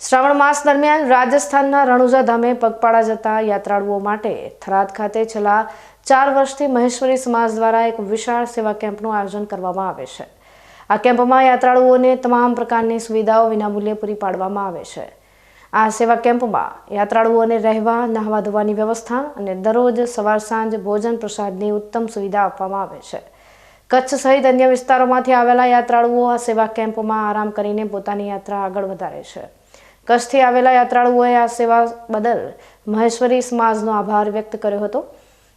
શ્રાવણ માસ દરમિયાન રાજસ્થાનના રણુજા ધામે પગપાળા જતા યાત્રાળુઓ માટે થરાદ ખાતે છેલ્લા ચાર વર્ષથી મહેશ્વરી સમાજ દ્વારા એક વિશાળ સેવા કેમ્પનું આયોજન કરવામાં આવે છે. આ કેમ્પમાં યાત્રાળુઓને તમામ પ્રકારની સુવિધાઓ વિનામૂલ્યે પૂરી પાડવામાં આવે છે. આ સેવા કેમ્પમાં યાત્રાળુઓને રહેવા, નહાવા ધોવાની વ્યવસ્થા અને દરરોજ સવાર સાંજ ભોજન પ્રસાદની ઉત્તમ સુવિધા આપવામાં આવે છે. કચ્છ સહિત અન્ય વિસ્તારોમાંથી આવેલા યાત્રાળુઓ આ સેવા કેમ્પમાં આરામ કરીને પોતાની યાત્રા આગળ વધારે છે. કચ્છથી આવેલા યાત્રાળુઓએ આ સેવા બદલ મહેશ્વરી સમાજનો આભાર વ્યક્ત કર્યો હતો.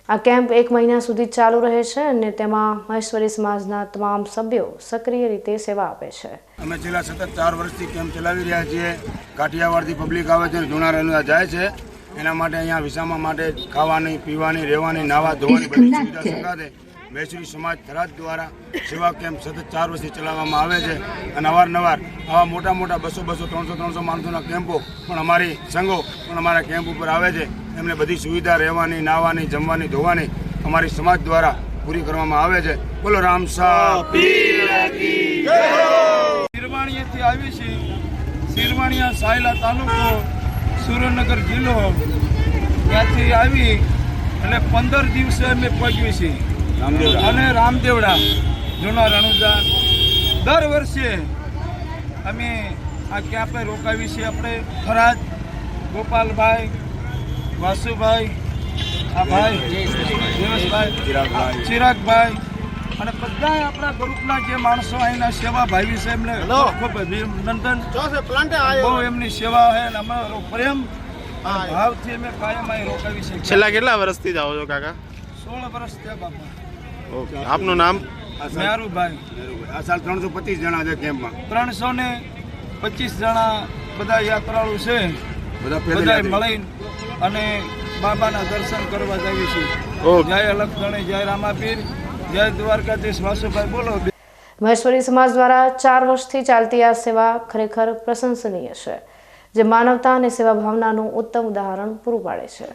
આ કેમ્પ એક મહિના સુધી ચાલુ રહે છે અને તેમાં મહેશ્વરી સમાજના તમામ સભ્યો સક્રિય રીતે સેવા આપે છે. અમે છેલ્લા સતત ચાર વર્ષથી કેમ્પ ચલાવી રહ્યા છીએ. કાઠિયાવાડથી પબ્લિક આવે છે જૂના રણુજા જાય છે. એના માટે અહીંયા વિસામા માટે ખાવાની પીવાની રહેવાની નાવા ધોવાની બધી સુવિધા સંગાથે મહેસુરી સમાજ થરાદ દ્વારા સેવા કેમ્પ સતત ચાર વર્ષથી ચલાવવામાં આવે છે અને અવારનવાર આવા મોટા મોટા બસો બસો ત્રણસો ત્રણસો માણસોના કેમ્પો પણ અમારી સંઘો પણ અમારા કેમ્પ ઉપર આવે છે. એમને બધી સુવિધા રહેવાની, નાહવાની, જમવાની, ધોવાની અમારી સમાજ દ્વારા પૂરી કરવામાં આવે છે. બોલો રામસા શિરવાણીયાથી આવી છે. શિરવાણીયા સાયલા તાલુકો સુરેન્દ્રનગર જિલ્લો. ત્યાંથી આવી એટલે પંદર દિવસે અમે પહોંચ્યું છીએ. અને રામદેવડા જૂના રણુજા. દર વર્ષે અમે આ ક્યાં આપણે રોકાવી છીએ આપણે? ફરાજ ગોપાલભાઈ વાસુભાઈ આ ભાઈ દેવસભાઈ ચિરાગભાઈ. ચિરાગભાઈ અને બધા આપણા ગ્રુપના જે માણસો અહીંના સેવા ભાઈ છે એમને ખૂબ અભિનંદન. બહુ એમની સેવા છે અને અમારો પ્રેમ ભાવથી અમે કાયમ અહીં રોકાવી છે છેલ્લા કેટલા વર્ષથી જાઓ છો કાકા? સોળ વર્ષ થયા બાપા. ઓકે. આપનું નામ? આ આ સાલ ત્રણસો પચીસ જણા છે કેમ્પમાં. ત્રણસો ને પચીસ જણા બધા યાત્રાળુ છે. બધા યાત્રી. અને બાબાના દર્શન કરવા જઈએ છીએ જય અલગધણી જય રામાપીર જય દ્વારકાધીશ વાસુભાઈ બોલો. મહેશ્વરી સમાજ દ્વારા ચાર વર્ષથી ચાલતી આ સેવા ખરેખર પ્રશંસનીય છે જે માનવતા અને સેવા ભાવનાનું ઉત્તમ ઉદાહરણ પૂરું પાડે છે.